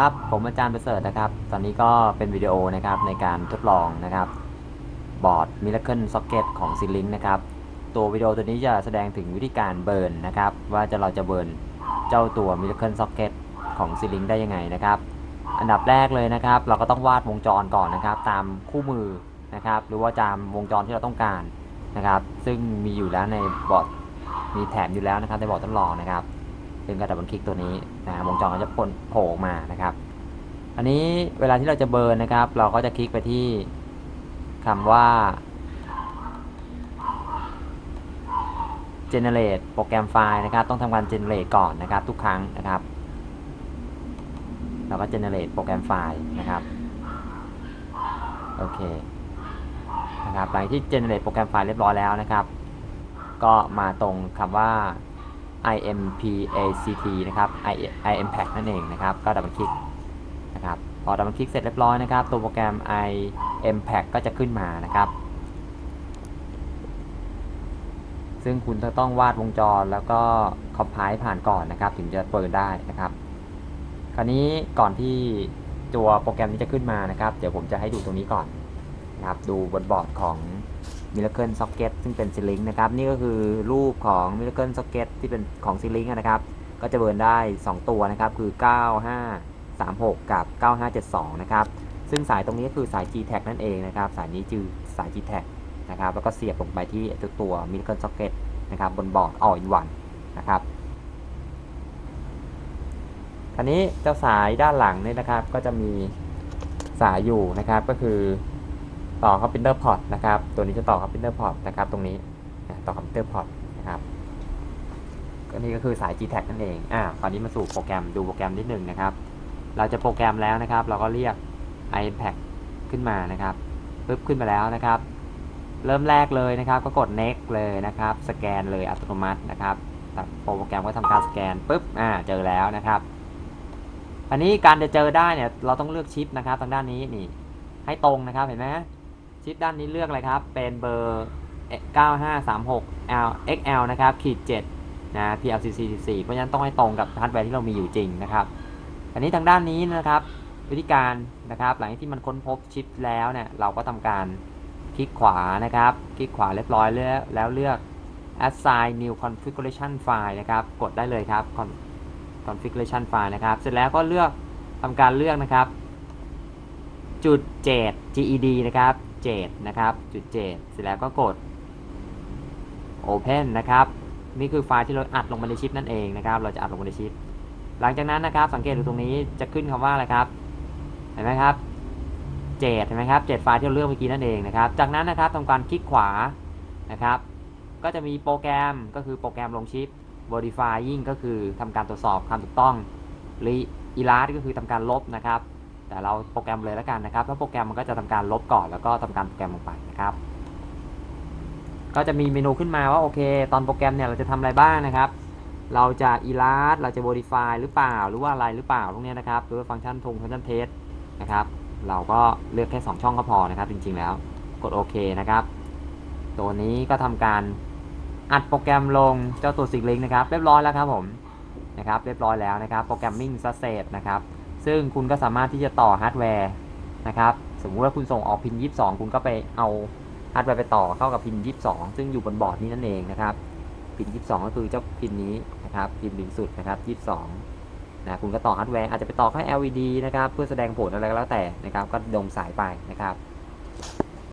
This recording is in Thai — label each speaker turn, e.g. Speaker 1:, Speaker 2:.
Speaker 1: ครับผมอาจารย์ประเสริฐนะครับ ตอนนี้ก็เป็นวิดีโอนะครับในการทดลองนะครับบอร์ด Miracle Socket ของ s ิลิงนะครับ ตัววิดีโอตัวนี้จะแสดงถึงวิธีการเบิร์นนะครับ ว่าจะเราจะเบิร์นเจ้าตัว Miracle Socket ของ s ิลิงได้ยังไงนะครับ อันดับแรกเลยนะครับ เราก็ต้องวาดวงจรก่อนนะครับ ตามคู่มือนะครับ หรือว่าตามวงจรที่เราต้องการนะครับ ซึ่งมีอยู่แล้วในบอร์ดมีแถมอยู่แล้วนะครับในบอร์ดทดลองนะครับ ซึ่งก็ดับเบิลคลิกตัวนี้นะวงจรก็จะโผล่มานะครับ อันนี้เวลาที่เราจะเบิร์นนะครับ เราก็จะคลิกไปที่คำว่า generate โปรแกรมไฟล์นะครับ ต้องทำการ generate ก่อนนะครับ ทุกครั้งนะครับ เราก็ generate โปรแกรมไฟล์นะครับ โอเค นะครับหลังที่ generate โปรแกรมไฟล์เรียบร้อยแล้วนะครับ ก็มาตรงคำว่า IMPACT นะครับ I- IMPACT นั่นเองนะครับ ก็ดับเบิลคลิกนะครับ พอดับเบิลคลิกเสร็จเรียบร้อยนะครับ ตัวโปรแกรม IMPACT ก็จะขึ้นมานะครับ ซึ่งคุณจะต้องวาดวงจรแล้วก็คอมไพล์ผ่านก่อนนะครับ ถึงจะเปิดได้นะครับ คราวนี้ก่อนที่ตัวโปรแกรมนี้จะขึ้นมานะครับ เดี๋ยวผมจะให้ดูตรงนี้ก่อนนะครับ ดูบนบอร์ดของ Miracle Socket ซึ่งเป็น s ิลิงนะครับ นี่ก็คือรูปของ Miracle Socket ที่เป็นของ s ิลิงนะครับ ก็จะเบิร์นได้ 2 ตัวนะครับ คือ 9536 กับ 9572 นะครับ ซึ่งสายตรงนี้คือสาย G-Tag นั่นเองนะครับ สายนี้คือสาย G-Tag นะครับ แล้วก็เสียบลงไปที่ตัวตัว Miracle Socket นะครับ บนบอร์ด All in One นะครับคราวนี้เจ้าสายด้านหลังนี่นะครับ ก็จะมีสายอยู่นะครับ ก็คือ ต่อเข้าพิมพ์เตอร์พอร์ตนะครับ ตัวนี้จะต่อเข้าพิมพ์เตอร์พอร์ตนะครับ ตรงนี้ต่อคอมพิวเตอร์พอร์ตนะครับก็นี่ก็คือสาย G-Tag นั่นเองอ่าคราวนี้มาสู่โปรแกรมดูโปรแกรมนิดหนึ่งนะครับ เราจะโปรแกรมแล้วนะครับ เราก็เรียก iPad ขึ้นมานะครับปึ๊บขึ้นมาแล้วนะครับ เริ่มแรกเลยนะครับ ก็กด next เลยนะครับ สแกนเลยอัตโนมัตินะครับแต่โปรแกรมก็ทำการสแกนปึ๊บอ่าเจอแล้วนะครับ อันนี้การจะเจอได้เนี่ยเราต้องเลือกชิปนะครับทางด้านนี้นี่ให้ตรงนะครับเห็นไหม ชิปด้านนี้เลือกอะไรครับ เป็นเบอร์ 9536 L XL นะครับขีด7นะ PLCC 14เพราะฉะนั้นต้องให้ตรงกับฮาร์ดแวร์ที่เรามีอยู่จริงนะครับอันนี้ทางด้านนี้นะครับ วิธีการนะครับ หลังจากที่มันค้นพบชิปแล้วเนี่ยเราก็ทำการคลิกขวานะครับ คลิกขวาเรียบร้อยแล้วแล้วเลือก assign new configuration file นะครับ กดได้เลยครับ Configuration file นะครับ เสร็จแล้วก็เลือกทำการเลือกนะครับ จุดเจด GED นะครับ เจดนะครับจุดเจดเสร็จแล้วก็กด Open นะครับนี่คือไฟล์ที่เราอัดลงมาในชิปนั่นเองนะครับ เราจะอัดลงมาในชิป หลังจากนั้นนะครับ สังเกตดูตรงนี้จะขึ้นคำว่าอะไรครับ เห็นไหมครับเจ็ดเห็นไหมครับเจ็ดไฟล์ที่เราเลือกเมื่อกี้นั่นเองนะครับ จากนั้นนะครับทำการคลิกขวานะครับ ก็จะมีโปรแกรมก็คือโปรแกรมลงชิป modifying ก็คือทำการตรวจสอบความถูกต้อง re erase ก็คือทำการลบนะครับ แต่เราโปรแกรมเลยแล้วกันนะครับแล้วโปรแกรมมันก็จะทำการลบก่อนแล้วก็ทำการโปรแกรมลงไปนะครับ ก็จะมีเมนูขึ้นมาว่าโอเค ตอนโปรแกรมเนี่ยเราจะทำอะไรบ้างนะครับ เราจะ erase เราจะ modify หรือเปล่า หรือว่าอะไรหรือเปล่าตรงนี้นะครับหรือว่าฟังก์ชันทงฟังก์ชันเทสนะครับเราก็เลือกแค่ 2 ช่องก็พอนะครับ จริงๆแล้วกดโอเคนะครับ ตัวนี้ก็ทำการอัดโปรแกรมลงเจ้าตัวซิกลิงนะครับ เรียบร้อยแล้วครับผมนะครับ เรียบร้อยแล้วนะครับ โปรแกรมมิ่งซัสเซตนะครับ ซึ่งคุณก็สามารถที่จะต่อฮาร์ดแวร์นะครับ สมมุติว่าคุณส่งออกพิน 22 คุณก็ไปเอาฮาร์ดแวร์ไปต่อเข้ากับพิน 22 ซึ่งอยู่บนบอร์ดนี้นั่นเองนะครับพิน 22 ก็คือเจ้าพินนี้นะครับพินหนึ่งสุดนะครับ 22 นะคุณก็ต่อฮาร์ดแวร์อาจจะไปต่อเข้า LED นะครับ เพื่อแสดงผลอะไรก็แล้วแต่นะครับ ก็ดงสายไปนะครับ